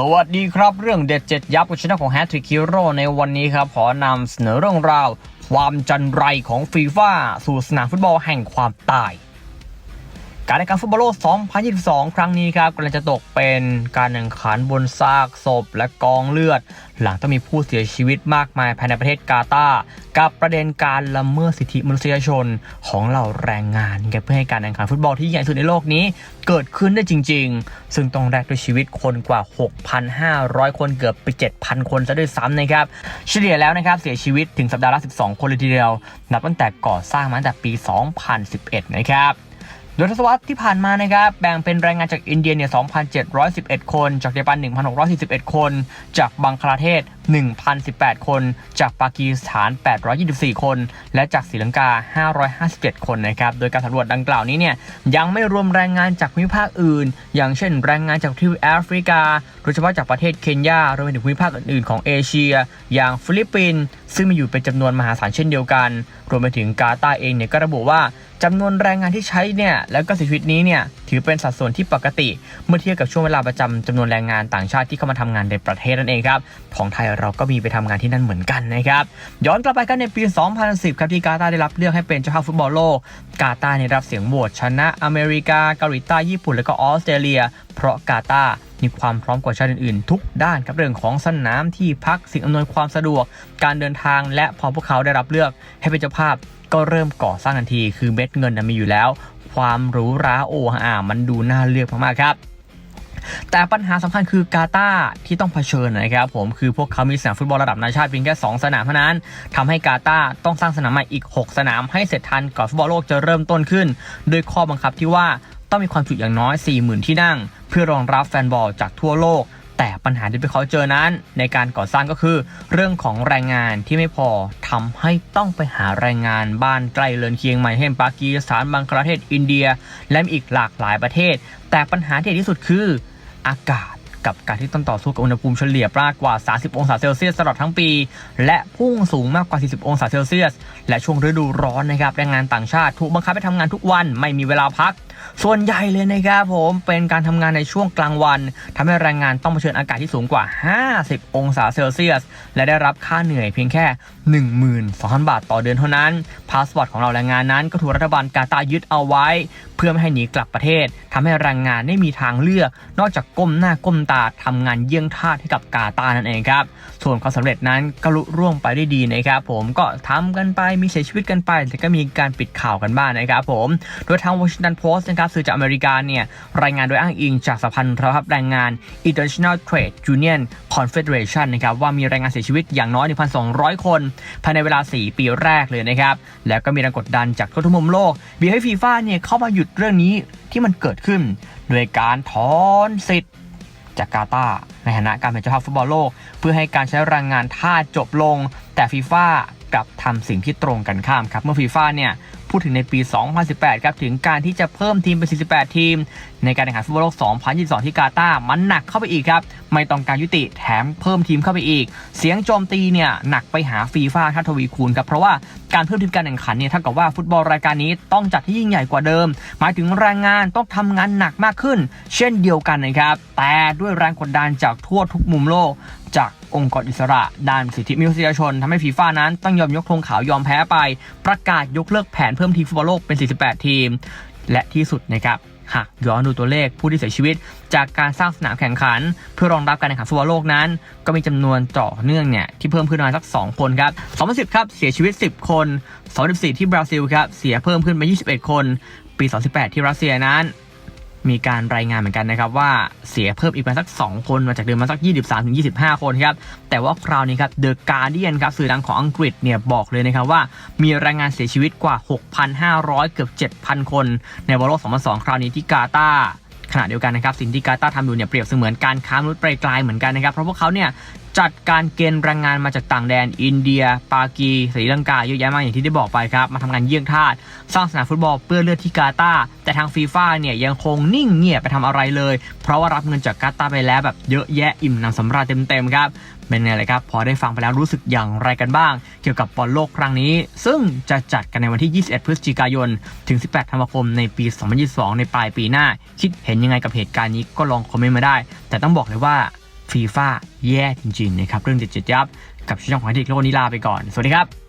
สวัสดีครับเรื่องเด็ดเจ็ดยับกับชนะของแฮตทริกิโรในวันนี้ครับ ขอนำเสนอเรื่องราว ความจันไรของฟีฟ่าสู่สนามฟุตบอลแห่งความตาย การแข่งขันฟุตบอลโลก 2022 ครั้งนี้ครับกำลังจะตกเป็นการแข่งขันบนซากศพและกองเลือด หลังต้องมีผู้เสียชีวิตมากมายภายในประเทศกาตาร์กับประเด็นการละเมิดสิทธิมนุษยชนของเหล่าแรงงานเพื่อให้การแข่งขันฟุตบอลที่ใหญ่สุดในโลกนี้ เกิดขึ้นได้จริง ๆ ซึ่งต้องแลกด้วยชีวิตคนกว่า 6,500 คนเกือบไป 7,000 คนซะด้วยซ้ำนะครับเฉลี่ยแล้วนะครับเสียชีวิตถึงสัปดาห์ละ 12 คนเลยทีเดียว นับตั้งแต่ก่อสร้างมาตั้งแต่ปี 2011 นะครับ โดยทศวรรษที่ผ่านมานะครับแบ่งเป็นแรงงานจากอินเดียเนี่ย2,711 คน จากเนปาล1,641 คน จากบังคลาเทศ 1,018 คน จากปากีสถาน 824 คน และจากศรีลังกา 557 คนนะครับ โดยการสำรวจดังกล่าวนี้เนี่ยยังไม่รวมแรงงานจากภูมิภาคอื่น อย่างเช่นแรงงานจากทวีปแอฟริกา โดยเฉพาะจากประเทศเคนยารวมไปถึงภูมิภาคอื่นๆ ของเอเชีย อย่างฟิลิปปินส์ซึ่งมีอยู่เป็นจำนวนมหาศาลเช่นเดียวกัน รวมไปถึงกาตาเองเนี่ยก็ระบุว่าจำนวนแรงงานที่ใช้เนี่ยแล้วก็เสียชีวิตนี้เนี่ยถือเป็นสัดส่วนที่ปกติ เมื่อเทียบกับช่วงเวลาประจำจำนวนแรงงานต่างชาติที่เข้ามาทำงานในประเทศนั่นเองครับของไทยเราก็มีไปทำงานที่นั่นเหมือนกันนะครับย้อนกลับไปกันในปี 2010 ครับที่กาตาร์ได้รับเลือกให้เป็นเจ้าภาพฟุตบอลโลก กาตาร์เนี่ยได้รับเสียงโหวตชนะอเมริกาเกาหลีใต้ญี่ปุ่นและก็ออสเตรเลีย เพราะกาตาร์มีความพร้อมกว่าชาติอื่นๆ ทุกด้านครับเรื่องของสนามที่พักสิ่งอำนวยความสะดวก การเดินทางและพอพวกเขาได้รับเลือกให้เป็นเจ้าภาพก็เริ่มก่อสร้างทันที คือเม็ดเงินนมีอยู่แล้ว ความหรูหราโอ้อ่ามันดูน่าเลือกมากๆครับ แต่ปัญหาสำคัญคือกาตาร์ที่ต้องเผชิญนะครับผมคือพวกเขามีสนามฟุตบอลระดับนานาชาติเพียงแค่ 2 สนามเท่านั้นทำให้กาตาร์ต้องสร้างสนามใหม่อีก 6 สนามให้เสร็จทันก่อนฟุตบอลโลกจะเริ่มต้นขึ้น โดยข้อบังคับที่ว่าต้องมีความจุอย่างน้อย 40,000 ที่นั่ง เพื่อรองรับแฟนบอลจากทั่วโลกแต่ปัญหาที่พวกเขาเจอนั้น ในการก่อสร้างก็คือ เรื่องของแรงงานที่ไม่พอทำให้ต้องไปหาแรงงานบ้านใกล้เรือนเคียงใหม่เช่นปากีสถานบังกลาเทศอินเดีย และมีอีกหลากหลายประเทศ แต่ปัญหาที่ใหญ่ที่สุดคือ อากาศกับการที่ต้องต่อสู้กับอุณหภูมิเฉลี่ยมากกว่า 30 องศาเซลเซียสตลอดทั้งปี และพุ่งสูงมากกว่า 40 องศาเซลเซียส และช่วงฤดูร้อนนะครับแรงงานต่างชาติถูกบังคับให้ทำงานทุกวันไม่มีเวลาพัก ส่วนใหญ่เลยนะครับผมเป็นการทำงานในช่วงกลางวันทำให้แรงงานต้องเผชิญอากาศที่สูงกว่า 50 องศาเซลเซียส และได้รับค่าเหนื่อยเพียงแค่ 12,000 บาทต่อเดือนเท่านั้น พาสปอร์ตของเราแรงงานนั้นก็ถูกรัฐบาลกาตาร์ยึดเอาไว้ เพื่อไม่ให้หนีกลับประเทศทำให้แรงงานไม่มีทางเลือก นอกจากก้มหน้าก้มตาทำงานเยี่ยงทาสให้กับกาตาร์นั่นเองครับ ส่วนความสำเร็จนั้นก็ลุร่วงไปได้ดีนะครับผมก็ทำกันไปมีเสียชีวิตกันไปแต่ก็มีการปิดข่าวกันบ้างนะครับผมโดยทาง Washington Post นะครับสื่อจากอเมริกาเนี่ยรายงานโดยอ้างอิงจากสหพันธ์สหภาพแรงงาน International Trade Union Confederation นะครับว่ามีแรงงานเสียชีวิตอย่างน้อย 1,200 คน ภายในเวลา 4 ปีแรกเลยนะครับ แล้วก็มีแรงกดดันจากทั่วทุกมุมโลกบีให้ฟีฟ่าเนี่ยเข้ามาหยุดเรื่องนี้ที่มันเกิดขึ้น โดยการถอนสิทธิ์จากกาตาร์ในฐานะการเป็นเจ้าภาพฟุตบอลโลก เพื่อให้การใช้แรงงานท่าจบลง แต่ฟีฟ่ากลับทำสิ่งที่ตรงกันข้ามครับ เมื่อฟีฟ่าเนี่ย พูดถึงในปี 2018 ครับ ถึงการที่จะเพิ่มทีมเป็น 48 ทีม ในการแข่งขันฟุตบอลโลก 2022 ที่กาตาร์มันหนักเข้าไปอีกครับ ไม่ต้องการยุติแถมเพิ่มทีมเข้าไปอีก เสียงโจมตีเนี่ยหนักไปหาฟีฟ่าทัทวีคูณครับ เพราะว่าการเพิ่มทีมการแข่งขันเนี่ยเท่ากับว่าฟุตบอลรายการนี้ต้องจัดที่ยิ่งใหญ่กว่าเดิม หมายถึงแรงงานต้องทำงานหนักมากขึ้น เช่นเดียวกันนะครับ แต่ด้วยแรงกดดันจากทั่วทุกมุมโลกจากองค์กรอิสระ ด้านสิทธิมนุษยชนทำให้ฟีฟ่านั้นต้องยอมยกธงขาวยอมแพ้ไป ประกาศยกเลิกแผนเพิ่มทีมฟุตบอลโลกเป็น 48 ทีม และที่สุดนะครับหากย้อนดูตัวเลขผู้ที่เสียชีวิต จากการสร้างสนามแข่งขัน เพื่อรองรับการแข่งขันฟุตบอลโลกนั้น ก็มีจำนวนต่อเนื่องเนี่ยที่เพิ่มขึ้นมาสัก 2 คนครับ 2010 ครับ เสียชีวิต 10 คน 2014 ที่บราซิลครับ เสียเพิ่มขึ้นมา 21 คน ปี 2018 ที่รัสเซียนั้น มีการรายงานเหมือนกันนะครับว่าเสียเพิ่มอีกประมาณสัก 2 คนมาจากเดิมมาสัก 23-25 คนครับแต่ว่าคราวนี้ครับ The Guardian ครับสื่อดังของอังกฤษเนี่ยบอกเลยนะครับว่ามีรายงานเสียชีวิตกว่า 6,500 เกือบ 7,000 คน ในบอลโลก2002 คราวนี้ที่กาตาร์ขณะเดียวกันนะครับสิ่งที่กาตาร์ทำอยู่เนี่ยเปรียบเสมือนการค้ามนุษย์ไกลๆเหมือนกันนะครับเพราะพวกเขาเนี่ย จัดการเกณฑ์แรงงานมาจากต่างแดน อินเดีย ปากีศรีลังกาเยอะแยะมากอย่างที่ได้บอกไปครับมาทำงานเยี่ยงทาสสร้างสนามฟุตบอลเปื้อนเลือดที่กาตาแต่ทางฟีฟ่าเนี่ยยังคงนิ่งเงียบไปทำอะไรเลย เพราะว่ารับเงินจากกาตาไปแล้วแบบเยอะแยะอิ่มหนำสำราญเต็มๆครับเป็นไงเลยครับพอได้ฟังไปแล้วรู้สึกอย่างไรกันบ้าง เกี่ยวกับบอลโลกครั้งนี้ ซึ่งจะจัดกันในวันที่ 21 พฤศจิกายน ถึง 18 ธันวาคมในปี 2022 ในปลายปีหน้า คิดเห็นยังไงกับเหตุการณ์นี้ก็ลองคอมเมนต์มาได้ แต่ต้องบอกเลยว่า ฟีฟ่าแย่จริงๆนะครับเรื่องเจ็ดเจ็ดยับกับช่องของแฮตทริกโลกนี้ลาไปก่อน สวัสดีครับ